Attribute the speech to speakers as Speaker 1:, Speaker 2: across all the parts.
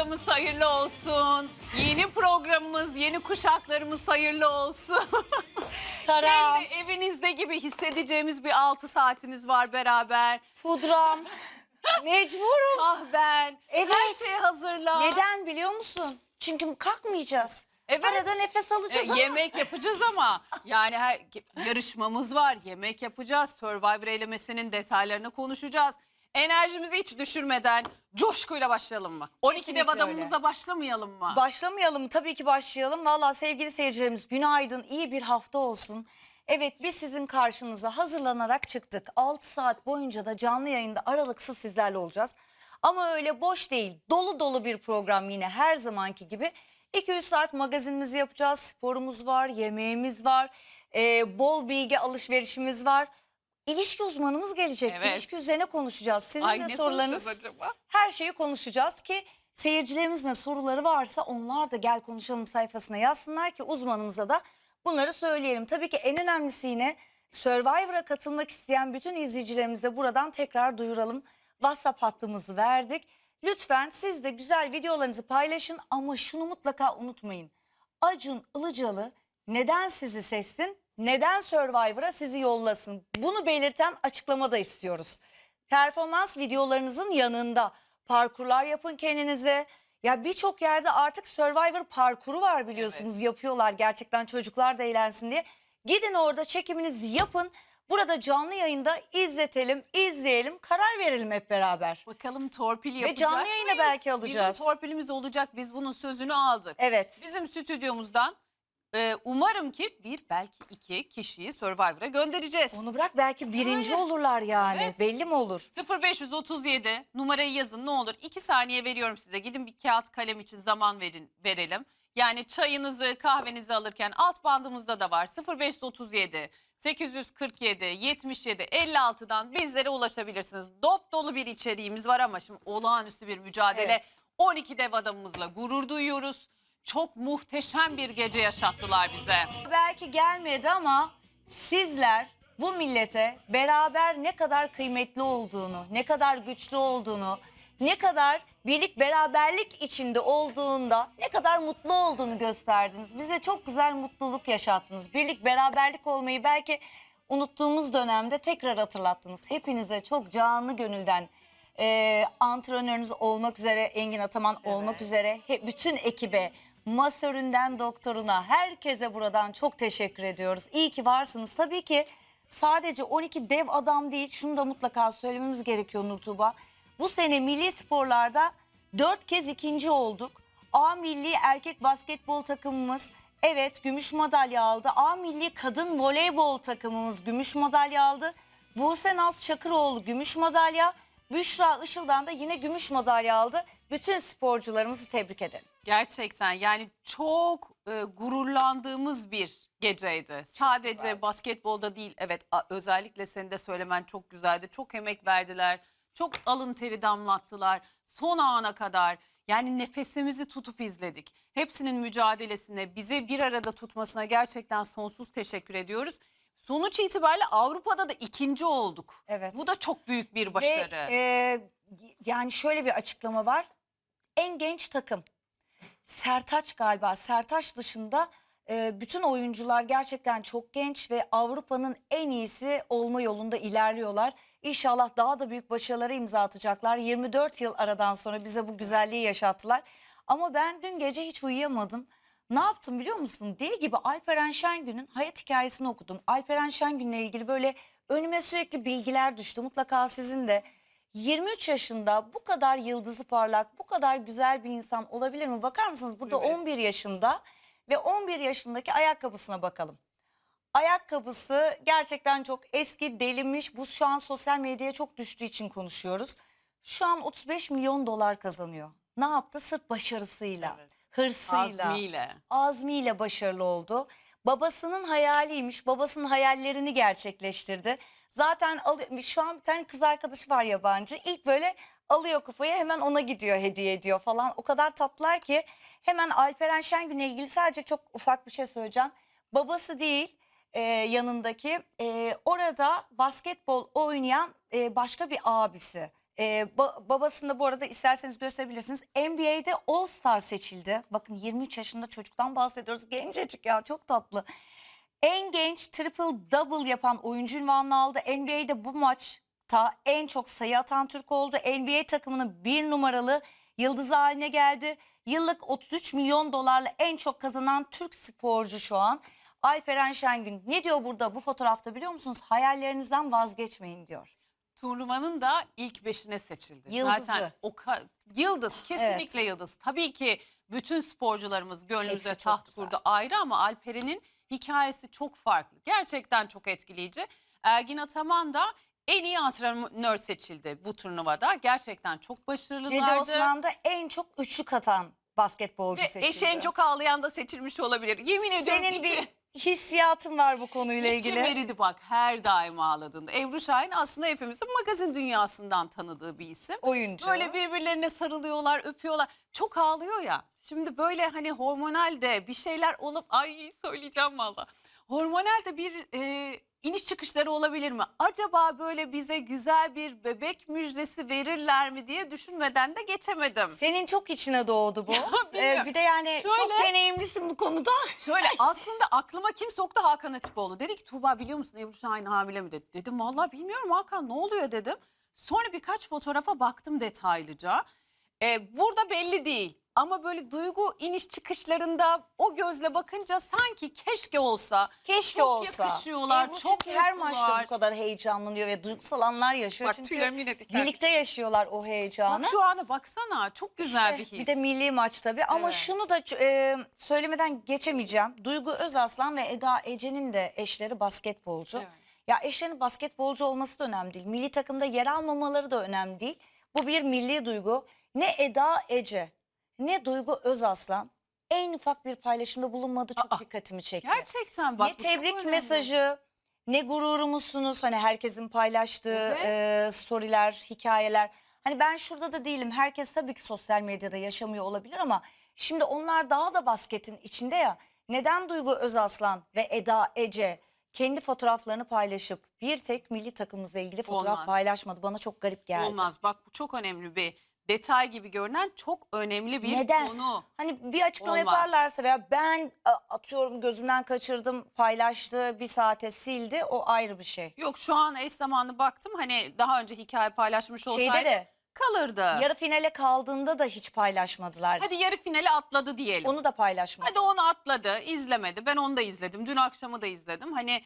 Speaker 1: haftamız hayırlı olsun. Yeni programımız, yeni kuşaklarımız hayırlı olsun.
Speaker 2: Taram,
Speaker 1: Hem de evinizde gibi hissedeceğimiz bir 6 saatimiz var beraber.
Speaker 2: pudram. Mecburum.
Speaker 1: Kahven, her
Speaker 2: Evet.
Speaker 1: şey hazırla.
Speaker 2: Neden biliyor musun? Çünkü kalkmayacağız.
Speaker 1: Evet.
Speaker 2: Arada nefes
Speaker 1: E,
Speaker 2: alacağız ama.
Speaker 1: yemek yapacağız ama yani her, yarışmamız var. Yemek yapacağız. Survivor elemesinin detaylarını konuşacağız. Enerjimizi hiç düşürmeden coşkuyla başlayalım mı? 12 dev
Speaker 2: Kesinlikle
Speaker 1: adamımıza başlamayalım mı?
Speaker 2: Başlamayalım? Tabii ki başlayalım. Valla sevgili seyircilerimiz günaydın, iyi bir hafta olsun. Evet biz sizin karşınıza hazırlanarak çıktık. 6 saat boyunca da canlı yayında aralıksız sizlerle olacağız. Ama öyle boş değil, dolu dolu bir program yine her zamanki gibi. 2-3 saat magazinimizi yapacağız, sporumuz var, yemeğimiz var, ee, bol bilgi alışverişimiz var. İlişki uzmanımız gelecek.
Speaker 1: Evet.
Speaker 2: İlişki üzerine konuşacağız. Sizin
Speaker 1: Ay
Speaker 2: de sorularınız
Speaker 1: acaba?
Speaker 2: her şeyi konuşacağız ki seyircilerimizin de soruları varsa onlar da gel konuşalım sayfasına yazsınlar ki uzmanımıza da bunları söyleyelim. Tabii ki en önemlisi yine Survivor'a katılmak isteyen bütün izleyicilerimize buradan tekrar duyuralım. WhatsApp hattımızı verdik. Lütfen siz de güzel videolarınızı paylaşın ama şunu mutlaka unutmayın. Acun Ilıcalı neden sizi seçsin? Neden Survivor'a sizi yollasın? Bunu belirten açıklama da istiyoruz performans videolarınızın yanında parkurlar yapın kendinize. Ya birçok yerde artık Survivor parkuru var biliyorsunuz yapıyorlar gerçekten çocuklar da eğlensin diye. Gidin orada çekiminizi yapın. Burada canlı yayında izletelim, izleyelim, karar verelim hep beraber.
Speaker 1: Bakalım torpil yapacak
Speaker 2: canlı yayına
Speaker 1: mıyız?
Speaker 2: belki alacağız.
Speaker 1: Bizim torpilimiz olacak. Biz bunun sözünü aldık.
Speaker 2: Evet.
Speaker 1: Bizim stüdyomuzdan e, umarım ki bir belki iki kişiyi Survivor'a göndereceğiz.
Speaker 2: Onu bırak belki birinci
Speaker 1: Aynen.
Speaker 2: olurlar yani.
Speaker 1: Evet.
Speaker 2: Belli mi olur?
Speaker 1: 0537 numarayı yazın ne olur. 2 saniye veriyorum size. Gidin bir kağıt kalem için zaman verin verelim. Yani çayınızı kahvenizi alırken alt bandımızda da var. 0537 847 77 56'dan bizlere ulaşabilirsiniz. Dop dolu bir içeriğimiz var ama şimdi olağanüstü bir mücadele.
Speaker 2: Evet.
Speaker 1: 12 dev adamımızla gurur duyuyoruz. Çok muhteşem bir gece yaşattılar bize.
Speaker 2: belki gelmedi ama sizler bu millete beraber ne kadar kıymetli olduğunu, ne kadar güçlü olduğunu, ne kadar birlik beraberlik içinde olduğunda ne kadar mutlu olduğunu gösterdiniz. Bize çok güzel mutluluk yaşattınız. Birlik beraberlik olmayı belki unuttuğumuz dönemde tekrar hatırlattınız. Hepinize çok canlı gönülden e, antrenörünüz olmak üzere Engin Ataman olmak üzere he- bütün ekibe masöründen doktoruna herkese buradan çok teşekkür ediyoruz. İyi ki varsınız. Tabii ki sadece 12 dev adam değil şunu da mutlaka söylememiz gerekiyor Nur Tuğba. Bu sene milli sporlarda 4 kez ikinci olduk. A milli erkek basketbol takımımız evet gümüş madalya aldı. A milli kadın voleybol takımımız gümüş madalya aldı. Buse Naz Çakıroğlu gümüş madalya. Büşra Işıl'dan da yine gümüş madalya aldı. Bütün sporcularımızı tebrik ederim.
Speaker 1: Gerçekten yani çok e, gururlandığımız bir geceydi. Sadece
Speaker 2: güzeldi.
Speaker 1: basketbolda değil evet a- özellikle senin de söylemen çok güzeldi. Çok emek verdiler. Çok alın teri damlattılar. Son ana kadar yani nefesimizi tutup izledik. Hepsinin mücadelesine bize bir arada tutmasına gerçekten sonsuz teşekkür ediyoruz. Sonuç itibariyle Avrupa'da da ikinci olduk.
Speaker 2: Evet.
Speaker 1: Bu da çok büyük bir başarı.
Speaker 2: Ve, e, yani şöyle bir açıklama var. En genç takım. Sertaç galiba. Sertaç dışında e, bütün oyuncular gerçekten çok genç ve Avrupa'nın en iyisi olma yolunda ilerliyorlar. İnşallah daha da büyük başarılara imza atacaklar. 24 yıl aradan sonra bize bu güzelliği yaşattılar. Ama ben dün gece hiç uyuyamadım. Ne yaptım biliyor musun? Deli gibi Alperen Şengün'ün hayat hikayesini okudum. Alperen Şengün'le ilgili böyle önüme sürekli bilgiler düştü. Mutlaka sizin de 23 yaşında bu kadar yıldızı parlak, bu kadar güzel bir insan olabilir mi? Bakar mısınız? Burada
Speaker 1: Evet.
Speaker 2: 11 yaşında ve 11 yaşındaki ayakkabısına bakalım. Ayakkabısı gerçekten çok eski, delinmiş. Bu şu an sosyal medyaya çok düştüğü için konuşuyoruz. Şu an 35 milyon dolar kazanıyor. Ne yaptı? Sırf başarısıyla,
Speaker 1: Evet.
Speaker 2: Hırsıyla
Speaker 1: Azmiyle.
Speaker 2: azmiyle başarılı oldu. Babasının hayaliymiş. Babasının hayallerini gerçekleştirdi. Zaten alıyor, şu an bir tane kız arkadaşı var yabancı. İlk böyle alıyor kupayı hemen ona gidiyor hediye ediyor falan. O kadar tatlılar ki hemen Alperen Şengün'le ilgili sadece çok ufak bir şey söyleyeceğim. Babası değil e, yanındaki e, orada basketbol oynayan e, başka bir abisi. Ee, ba- babasını da bu arada isterseniz gösterebilirsiniz. NBA'de All Star seçildi. Bakın 23 yaşında çocuktan bahsediyoruz. Gencecik ya çok tatlı. En genç triple double yapan oyuncu ünvanını aldı. NBA'de bu maçta en çok sayı atan Türk oldu. NBA takımının bir numaralı yıldızı haline geldi. Yıllık 33 milyon dolarla en çok kazanan Türk sporcu şu an. Alperen Şengün ne diyor burada bu fotoğrafta biliyor musunuz? Hayallerinizden vazgeçmeyin diyor.
Speaker 1: Turnuvanın da ilk beşine seçildi.
Speaker 2: Yıldızı.
Speaker 1: Zaten o yıldız kesinlikle yıldız. Tabii ki bütün sporcularımız
Speaker 2: çok
Speaker 1: taht
Speaker 2: güzel.
Speaker 1: kurdu ayrı ama Alperen'in hikayesi çok farklı. Gerçekten çok etkileyici. Ergin Ataman da en iyi antrenör seçildi bu turnuvada. Gerçekten çok
Speaker 2: Cedi
Speaker 1: başarılılardı.
Speaker 2: Osman da en çok üçlük atan basketbolcu
Speaker 1: Ve
Speaker 2: seçildi.
Speaker 1: eşi en çok ağlayan da seçilmiş olabilir. Yemin ediyorum
Speaker 2: Senin
Speaker 1: içi-
Speaker 2: bir hissiyatın var bu konuyla ilgili.
Speaker 1: veridi bak her daim ağladığında. Ebru Şahin aslında hepimizin magazin dünyasından tanıdığı bir isim.
Speaker 2: Oyuncu.
Speaker 1: Böyle birbirlerine sarılıyorlar, öpüyorlar. Çok ağlıyor ya. Şimdi böyle hani hormonal de bir şeyler olup ay söyleyeceğim valla. Hormonal de bir e, iniş çıkışları olabilir mi? Acaba böyle bize güzel bir bebek müjdesi verirler mi diye düşünmeden de geçemedim.
Speaker 2: Senin çok içine doğdu bu. Ee,
Speaker 1: bilmiyorum.
Speaker 2: bir de yani çok
Speaker 1: Şöyle-
Speaker 2: deneyimlisin bu konuda.
Speaker 1: Şöyle aslında aklıma kim soktu Hakan Atipoğlu. Dedi ki Tuğba biliyor musun Ebru Şahin hamile mi dedi. Dedim vallahi bilmiyorum Hakan ne oluyor dedim. Sonra birkaç fotoğrafa baktım detaylıca. Ee, burada belli değil. Ama böyle duygu iniş çıkışlarında o gözle bakınca sanki keşke olsa.
Speaker 2: Keşke
Speaker 1: Çok
Speaker 2: olsa.
Speaker 1: yakışıyorlar,
Speaker 2: Ebru
Speaker 1: çok
Speaker 2: çünkü her maçta
Speaker 1: mutlular.
Speaker 2: bu kadar heyecanlanıyor ve duygusal anlar yaşıyor.
Speaker 1: Bak
Speaker 2: çünkü
Speaker 1: tüylerim yine diken.
Speaker 2: birlikte yaşıyorlar o heyecanı.
Speaker 1: Bak şu ana baksana çok güzel
Speaker 2: İşte
Speaker 1: bir his.
Speaker 2: Bir de milli maç tabii ama
Speaker 1: Evet.
Speaker 2: şunu da e, söylemeden geçemeyeceğim. Duygu Özaslan ve Eda Ece'nin de eşleri basketbolcu.
Speaker 1: Evet.
Speaker 2: Ya eşlerin basketbolcu olması da önemli değil. Milli takımda yer almamaları da önemli değil. Bu bir milli duygu. Ne Eda Ece ne Duygu Özaslan en ufak bir paylaşımda bulunmadı çok
Speaker 1: Aa,
Speaker 2: dikkatimi çekti.
Speaker 1: Gerçekten bak
Speaker 2: ne
Speaker 1: bu çok
Speaker 2: tebrik
Speaker 1: önemli.
Speaker 2: mesajı ne gururumuzsunuz hani herkesin paylaştığı e, storyler, hikayeler. Hani ben şurada da değilim. Herkes tabii ki sosyal medyada yaşamıyor olabilir ama şimdi onlar daha da basketin içinde ya. Neden Duygu Özaslan ve Eda Ece kendi fotoğraflarını paylaşıp bir tek milli takımımızla ilgili fotoğraf
Speaker 1: Olmaz.
Speaker 2: paylaşmadı? Bana çok garip geldi.
Speaker 1: Olmaz bak bu çok önemli bir detay gibi görünen çok önemli bir
Speaker 2: Neden?
Speaker 1: konu.
Speaker 2: Hani bir açıklama
Speaker 1: Olmaz.
Speaker 2: yaparlarsa veya ben a, atıyorum gözümden kaçırdım paylaştı bir saate sildi o ayrı bir şey.
Speaker 1: Yok şu an eş zamanlı baktım hani daha önce hikaye paylaşmış olsaydı
Speaker 2: Şeyde de
Speaker 1: kalırdı.
Speaker 2: yarı finale kaldığında da hiç paylaşmadılar.
Speaker 1: Hadi yarı finali atladı diyelim.
Speaker 2: Onu da paylaşmadı.
Speaker 1: Hadi onu atladı, izlemedi. Ben onu da izledim. Dün akşamı da izledim. Hani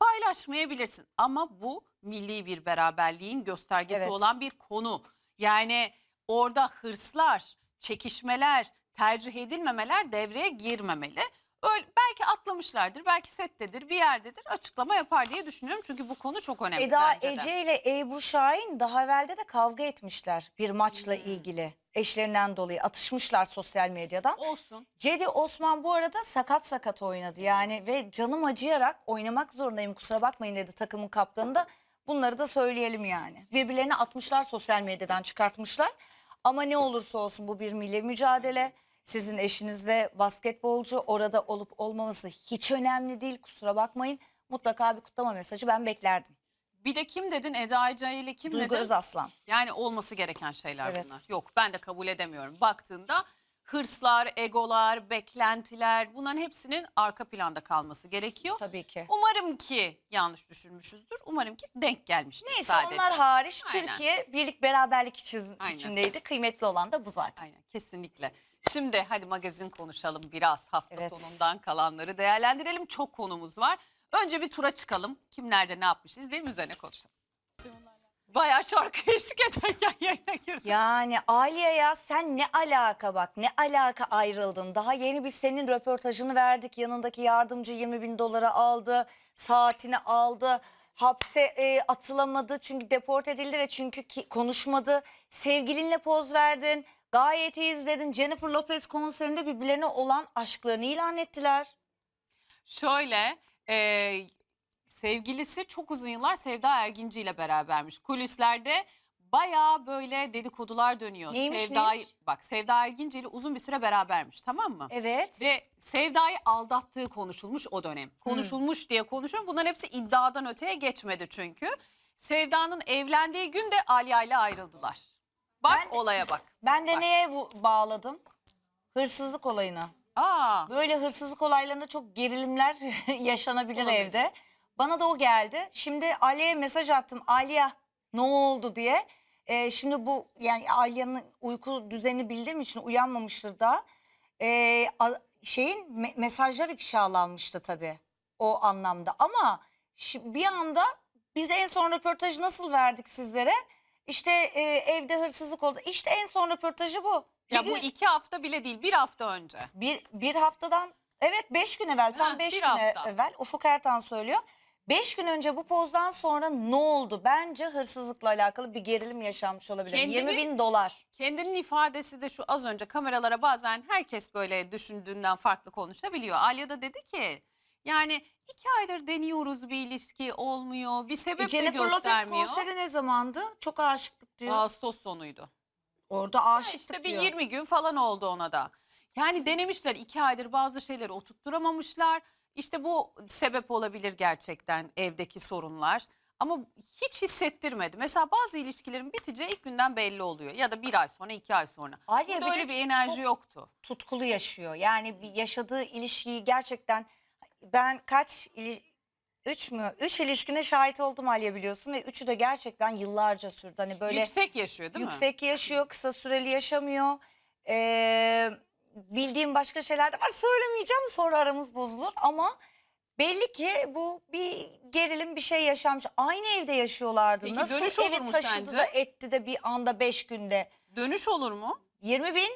Speaker 1: paylaşmayabilirsin ama bu milli bir beraberliğin göstergesi
Speaker 2: Evet.
Speaker 1: olan bir konu. Yani orada hırslar, çekişmeler, tercih edilmemeler devreye girmemeli. Öyle, belki atlamışlardır, belki settedir, bir yerdedir. Açıklama yapar diye düşünüyorum. Çünkü bu konu çok önemli.
Speaker 2: Eda
Speaker 1: bence de.
Speaker 2: Ece ile Ebru Şahin daha evvelde de kavga etmişler bir maçla
Speaker 1: Hmm.
Speaker 2: ilgili. Eşlerinden dolayı atışmışlar sosyal medyadan.
Speaker 1: Olsun.
Speaker 2: Cedi Osman bu arada sakat sakat oynadı yani ve canım acıyarak oynamak zorundayım kusura bakmayın dedi takımın kaptanı da. Bunları da söyleyelim yani. Birbirlerine atmışlar sosyal medyadan çıkartmışlar. Ama ne olursa olsun bu bir milli mücadele. Sizin eşinizle basketbolcu orada olup olmaması hiç önemli değil kusura bakmayın. Mutlaka bir kutlama mesajı ben beklerdim.
Speaker 1: Bir de kim dedin? Eda Ece ile kim
Speaker 2: Duygu
Speaker 1: dedin?
Speaker 2: Özaslan.
Speaker 1: Yani olması gereken şeyler
Speaker 2: Evet.
Speaker 1: bunlar. Yok ben de kabul edemiyorum. Baktığında hırslar, egolar, beklentiler bunların hepsinin arka planda kalması gerekiyor.
Speaker 2: Tabii ki.
Speaker 1: Umarım ki yanlış düşünmüşüzdür. Umarım ki denk gelmiştir
Speaker 2: Neyse
Speaker 1: sadece.
Speaker 2: onlar hariç
Speaker 1: Aynen.
Speaker 2: Türkiye birlik beraberlik için,
Speaker 1: Aynen.
Speaker 2: içindeydi. Kıymetli olan da bu zaten.
Speaker 1: Aynen kesinlikle. Şimdi hadi magazin konuşalım biraz hafta
Speaker 2: Evet.
Speaker 1: sonundan kalanları değerlendirelim. Çok konumuz var. Önce bir tura çıkalım. Kim nerede ne yapmış izleyelim üzerine konuşalım. Bayağı şarkı eşlik ederken yayına girdim.
Speaker 2: Yani Aliye ya sen ne alaka bak ne alaka ayrıldın. Daha yeni biz senin röportajını verdik. Yanındaki yardımcı 20 bin dolara aldı. Saatini aldı. Hapse e, atılamadı çünkü deport edildi ve çünkü ki- konuşmadı. Sevgilinle poz verdin. Gayet iyi izledin. Jennifer Lopez konserinde birbirlerine olan aşklarını ilan ettiler.
Speaker 1: Şöyle e, sevgilisi çok uzun yıllar Sevda Erginci ile berabermiş. Kulislerde bayağı böyle dedikodular dönüyor.
Speaker 2: Neymiş,
Speaker 1: Sevda'yı
Speaker 2: neymiş?
Speaker 1: bak Sevda Erginci ile uzun bir süre berabermiş tamam mı?
Speaker 2: Evet.
Speaker 1: Ve Sevda'yı aldattığı konuşulmuş o dönem. Konuşulmuş diye konuşuyorum. Bunların hepsi iddiadan öteye geçmedi çünkü. Sevda'nın evlendiği gün de Alya ile ayrıldılar. Bak
Speaker 2: Ben-
Speaker 1: olaya bak.
Speaker 2: Ben de
Speaker 1: Bak.
Speaker 2: neye vu- bağladım? Hırsızlık olayına.
Speaker 1: Aa,
Speaker 2: Böyle hırsızlık olaylarında çok gerilimler yaşanabilir
Speaker 1: Olabilir.
Speaker 2: evde. Bana da o geldi. Şimdi Aliye'ye mesaj attım. Aliye ne oldu diye. Ee, şimdi bu yani Aliye'nin uyku düzenini bildiğim için uyanmamıştır da. Ee, a- şeyin me- mesajlar ifşalanmıştı tabii o anlamda. Ama şi- bir anda biz en son röportajı nasıl verdik sizlere? İşte e, evde hırsızlık oldu. İşte en son röportajı bu.
Speaker 1: ya
Speaker 2: Bir
Speaker 1: bu
Speaker 2: gün-
Speaker 1: iki hafta bile değil bir hafta önce.
Speaker 2: bir, bir haftadan evet beş gün evvel tam
Speaker 1: Ha,
Speaker 2: beş
Speaker 1: bir
Speaker 2: gün
Speaker 1: hafta.
Speaker 2: evvel Ufuk Ertan söylüyor. Beş gün önce bu pozdan sonra ne oldu? Bence hırsızlıkla alakalı bir gerilim yaşanmış olabilir.
Speaker 1: Kendini-
Speaker 2: 20 bin dolar.
Speaker 1: Kendinin ifadesi de şu az önce kameralara bazen herkes böyle düşündüğünden farklı konuşabiliyor. Alya da dedi ki yani iki aydır deniyoruz bir ilişki olmuyor bir sebep de
Speaker 2: E, Jennifer Lopez
Speaker 1: göstermiyor.
Speaker 2: konseri ne zamandı? Çok aşıktık diyor.
Speaker 1: Ağustos sonuydu.
Speaker 2: Orada aşıktık
Speaker 1: İşte bir
Speaker 2: diyor.
Speaker 1: 20 gün falan oldu ona da. Yani denemişler iki aydır bazı şeyleri oturtturamamışlar. İşte bu sebep olabilir gerçekten evdeki sorunlar. Ama hiç hissettirmedi. Mesela bazı ilişkilerin biteceği ilk günden belli oluyor. Ya da bir ay sonra iki ay sonra.
Speaker 2: Aliye
Speaker 1: Burada
Speaker 2: bir
Speaker 1: öyle
Speaker 2: de
Speaker 1: bir enerji
Speaker 2: çok
Speaker 1: yoktu.
Speaker 2: tutkulu yaşıyor. Yani bir yaşadığı ilişkiyi gerçekten ben kaç ili- üç mü? Üç ilişkine şahit oldum Aliye biliyorsun ve üçü de gerçekten yıllarca sürdü. Hani böyle
Speaker 1: Yüksek yaşıyor değil mi?
Speaker 2: yüksek yaşıyor, kısa süreli yaşamıyor. Ee, bildiğim başka şeyler de var. Söylemeyeceğim sonra aramız bozulur ama belli ki bu bir gerilim bir şey yaşanmış. Aynı evde yaşıyorlardı.
Speaker 1: Peki
Speaker 2: Nasıl
Speaker 1: dönüş olur
Speaker 2: evi
Speaker 1: mu
Speaker 2: taşıdı
Speaker 1: sence?
Speaker 2: da etti de bir anda beş günde.
Speaker 1: Dönüş olur mu?
Speaker 2: 20 bin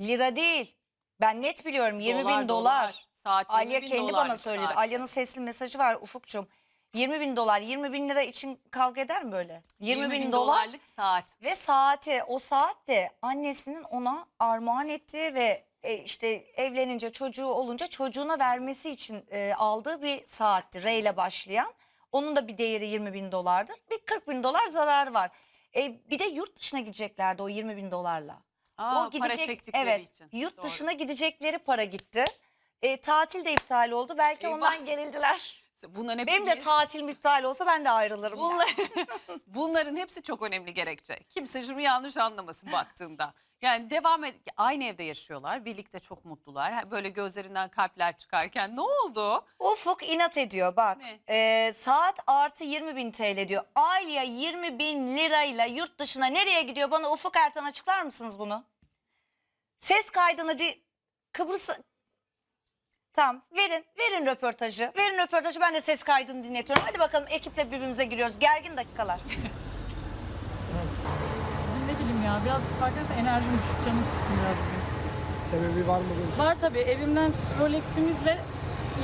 Speaker 2: lira değil. Ben net biliyorum 20 bin dolar.
Speaker 1: Saat 20
Speaker 2: Alya
Speaker 1: bin
Speaker 2: kendi
Speaker 1: dolar
Speaker 2: bana
Speaker 1: bir
Speaker 2: söyledi.
Speaker 1: saat.
Speaker 2: Alya'nın sesli mesajı var Ufukçum. 20 bin dolar 20 bin lira için kavga eder mi böyle? 20, bin, dolar
Speaker 1: dolarlık saat.
Speaker 2: ve saati o saat de annesinin ona armağan ettiği ve e, işte evlenince çocuğu olunca çocuğuna vermesi için e, aldığı bir saatti. R ile başlayan. Onun da bir değeri 20 bin dolardır. Bir 40 bin dolar zarar var. E, bir de yurt dışına gideceklerdi o 20 bin dolarla.
Speaker 1: Aa,
Speaker 2: o
Speaker 1: para
Speaker 2: gidecek
Speaker 1: çektikleri
Speaker 2: evet
Speaker 1: için.
Speaker 2: yurt
Speaker 1: Doğru.
Speaker 2: dışına gidecekleri para gitti. E, tatil de iptal oldu. Belki
Speaker 1: Eyvah.
Speaker 2: ondan gerildiler.
Speaker 1: Bunların hepsi
Speaker 2: Benim de
Speaker 1: bir-
Speaker 2: tatil iptal olsa ben de ayrılırım.
Speaker 1: Bunlar, bunların hepsi çok önemli gerekçe. Kimse şunu yanlış anlamasın baktığında. Yani devam et, aynı evde yaşıyorlar. Birlikte çok mutlular. Böyle gözlerinden kalpler çıkarken ne oldu?
Speaker 2: Ufuk inat ediyor bak.
Speaker 1: Ne?
Speaker 2: e, saat artı 20 bin TL diyor. Aylığa 20 bin lirayla yurt dışına nereye gidiyor? Bana Ufuk Ertan açıklar mısınız bunu? Ses kaydını di Kıbrıs Tamam verin verin röportajı. Verin röportajı ben de ses kaydını dinletiyorum. Hadi bakalım ekiple birbirimize giriyoruz. Gergin dakikalar.
Speaker 3: Ne bileyim ya biraz farkındaysa enerjim düşük canım sıkkın biraz bugün.
Speaker 4: Sebebi var mı bunun?
Speaker 3: Var tabii evimden Rolex'imizle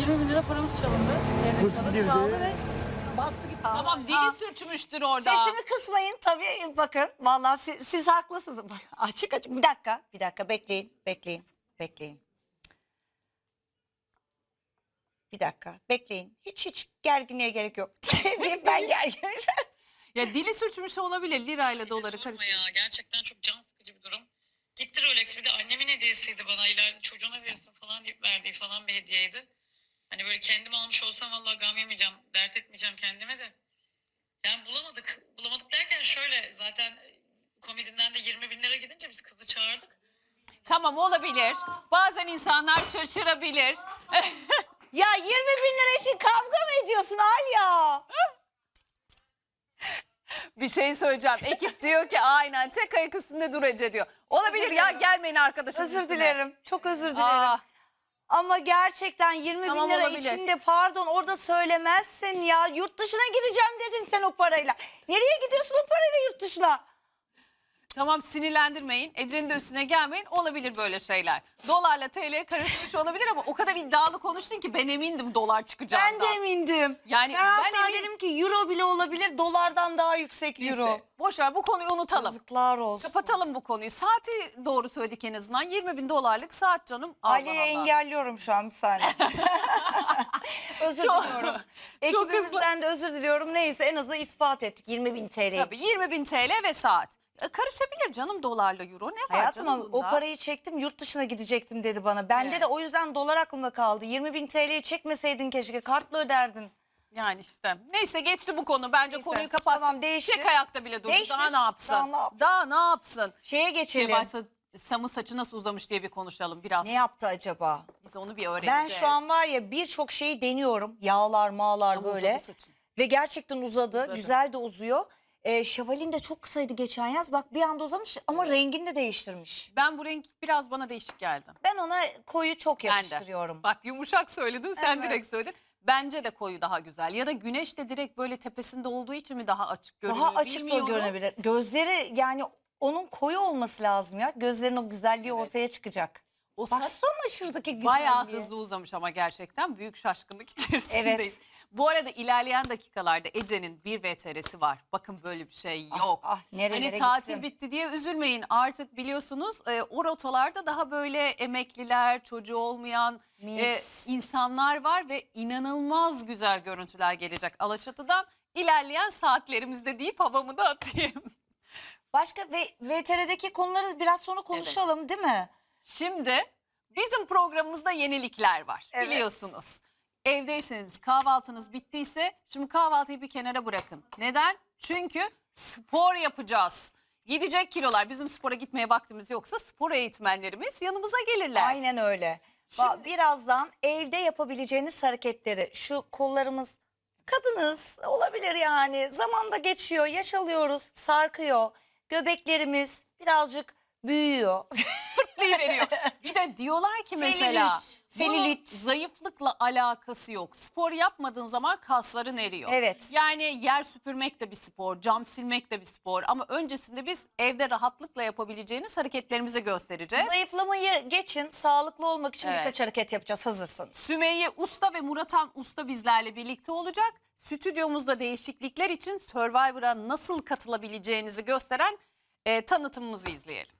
Speaker 3: 20 bin lira paramız çalındı. Evet,
Speaker 4: Hırsız
Speaker 3: kadın
Speaker 4: girdi.
Speaker 3: çaldı ve bastı gitti.
Speaker 1: Tamam dili
Speaker 2: Aa.
Speaker 1: sürçmüştür orada.
Speaker 2: Sesimi kısmayın tabii bakın. Vallahi siz, siz haklısınız. Açık açık bir dakika bir dakika bekleyin bekleyin bekleyin. Bir dakika bekleyin. Hiç hiç gerginliğe gerek yok. Deyip ben gergin.
Speaker 1: Ya dili sürçmüş olabilir lirayla doları
Speaker 5: Sorma
Speaker 1: karıştırıyor.
Speaker 5: ya gerçekten çok can sıkıcı bir durum. Gitti Rolex bir de annemin hediyesiydi bana ileride çocuğuna verirsin falan deyip verdiği falan bir hediyeydi. Hani böyle kendim almış olsam vallahi gam yemeyeceğim, dert etmeyeceğim kendime de. Yani bulamadık. Bulamadık derken şöyle zaten komedinden de 20 bin lira gidince biz kızı çağırdık.
Speaker 1: Tamam olabilir. Bazen insanlar şaşırabilir.
Speaker 2: ya 20 bin lira için kavga mı ediyorsun Alya?
Speaker 1: Bir şey söyleyeceğim. Ekip diyor ki aynen tek ayak üstünde dur Ece diyor. Olabilir ya gelmeyin arkadaşım
Speaker 2: Özür
Speaker 1: üstüne.
Speaker 2: dilerim. Çok özür dilerim.
Speaker 1: Aa,
Speaker 2: Ama gerçekten 20
Speaker 1: Tamam,
Speaker 2: bin lira
Speaker 1: olabilir.
Speaker 2: içinde pardon orada söylemezsin ya. Yurt dışına gideceğim dedin sen o parayla. Nereye gidiyorsun o parayla yurt dışına?
Speaker 1: Tamam sinirlendirmeyin. Ece'nin de üstüne gelmeyin. Olabilir böyle şeyler. Dolarla TL karışmış olabilir ama o kadar iddialı konuştun ki ben emindim dolar
Speaker 2: Ben
Speaker 1: çıkacağından.
Speaker 2: de emindim.
Speaker 1: Yani
Speaker 2: ben,
Speaker 1: ben
Speaker 2: hatta
Speaker 1: emin-
Speaker 2: dedim ki euro bile olabilir dolardan daha yüksek
Speaker 1: Neyse,
Speaker 2: euro.
Speaker 1: Boş ver bu konuyu unutalım.
Speaker 2: Yazıklar olsun.
Speaker 1: Kapatalım bu konuyu. Saati doğru söyledik en azından. 20 bin dolarlık saat canım. Allah.
Speaker 2: engelliyorum şu an bir saniye. özür
Speaker 1: Çok-
Speaker 2: diliyorum. Ekibimizden de özür diliyorum. Neyse en azından ispat ettik 20 bin TL.
Speaker 1: Tabii 20 bin TL ve saat. E, karışabilir canım dolarla euro. Ne var
Speaker 2: Hayatım
Speaker 1: canım
Speaker 2: o
Speaker 1: bunda?
Speaker 2: parayı çektim yurt dışına gidecektim dedi bana. Bende
Speaker 1: Evet.
Speaker 2: de o yüzden dolar aklımda kaldı. 20 bin TL'yi çekmeseydin keşke kartla öderdin.
Speaker 1: Yani işte. Neyse geçti bu konu. Bence
Speaker 2: Neyse,
Speaker 1: konuyu kapattık.
Speaker 2: tamam, değiştir.
Speaker 1: Çek ayakta bile durdu.
Speaker 2: Değiştir.
Speaker 1: Daha ne yapsın?
Speaker 2: Daha ne yap-
Speaker 1: Daha ne yapsın?
Speaker 2: Şeye
Speaker 1: Şey
Speaker 2: geçelim.
Speaker 1: varsa Sam'ın saçı nasıl uzamış diye bir konuşalım biraz.
Speaker 2: Ne yaptı acaba?
Speaker 1: Biz onu bir öğreneceğiz.
Speaker 2: Ben şu an var ya birçok şeyi deniyorum. Yağlar, mağlar
Speaker 1: Ama
Speaker 2: böyle.
Speaker 1: saçın.
Speaker 2: Ve gerçekten uzadı.
Speaker 1: Uzadı.
Speaker 2: Güzel de uzuyor. Ee, Şeval'in de çok kısaydı geçen yaz. Bak bir anda uzamış ama rengini de değiştirmiş.
Speaker 1: Ben bu renk biraz bana değişik geldi.
Speaker 2: Ben ona koyu çok
Speaker 1: Ben de.
Speaker 2: yakıştırıyorum.
Speaker 1: Bak yumuşak söyledin sen
Speaker 2: Evet.
Speaker 1: direkt söyledin. Bence de koyu daha güzel. Ya da güneş de direkt böyle tepesinde olduğu için mi daha açık görünüyor
Speaker 2: Daha açık da
Speaker 1: bilmiyorum.
Speaker 2: görünebilir. Gözleri yani onun koyu olması lazım ya. Gözlerin o güzelliği
Speaker 1: Evet.
Speaker 2: ortaya çıkacak.
Speaker 1: O saç
Speaker 2: Baksana şuradaki güzelliğe.
Speaker 1: bayağı hızlı uzamış ama gerçekten büyük şaşkınlık içerisindeyiz.
Speaker 2: Evet.
Speaker 1: Bu arada ilerleyen dakikalarda Ece'nin bir VTR'si var. Bakın böyle bir şey
Speaker 2: Ah,
Speaker 1: yok.
Speaker 2: Ah, nerelere
Speaker 1: Hani tatil
Speaker 2: gittim.
Speaker 1: bitti diye üzülmeyin. Artık biliyorsunuz e, o rotalarda daha böyle emekliler, çocuğu olmayan e, insanlar var ve inanılmaz güzel görüntüler gelecek Alaçatı'dan. İlerleyen saatlerimizde deyip havamı da atayım.
Speaker 2: Başka ve VTR'deki konuları biraz sonra konuşalım değil mi?
Speaker 1: Şimdi bizim programımızda yenilikler var
Speaker 2: Evet.
Speaker 1: biliyorsunuz. Evdeyseniz kahvaltınız bittiyse şimdi kahvaltıyı bir kenara bırakın. Neden? Çünkü spor yapacağız. Gidecek kilolar bizim spora gitmeye vaktimiz yoksa spor eğitmenlerimiz yanımıza gelirler.
Speaker 2: Aynen öyle. Ba-
Speaker 1: Şimdi-
Speaker 2: Birazdan evde yapabileceğiniz hareketleri şu kollarımız kadınız olabilir yani zamanda geçiyor yaş alıyoruz sarkıyor göbeklerimiz birazcık büyüyor.
Speaker 1: veriyor. Bir de diyorlar ki mesela
Speaker 2: Selülit,
Speaker 1: bunun zayıflıkla alakası yok. Spor yapmadığın zaman kasların eriyor.
Speaker 2: Evet.
Speaker 1: Yani yer süpürmek de bir spor, cam silmek de bir spor ama öncesinde biz evde rahatlıkla yapabileceğiniz hareketlerimizi göstereceğiz.
Speaker 2: Zayıflamayı geçin sağlıklı olmak için
Speaker 1: Evet.
Speaker 2: birkaç hareket yapacağız hazırsanız.
Speaker 1: Sümeyye Usta ve Muratan Usta bizlerle birlikte olacak. Stüdyomuzda değişiklikler için Survivor'a nasıl katılabileceğinizi gösteren e, tanıtımımızı izleyelim.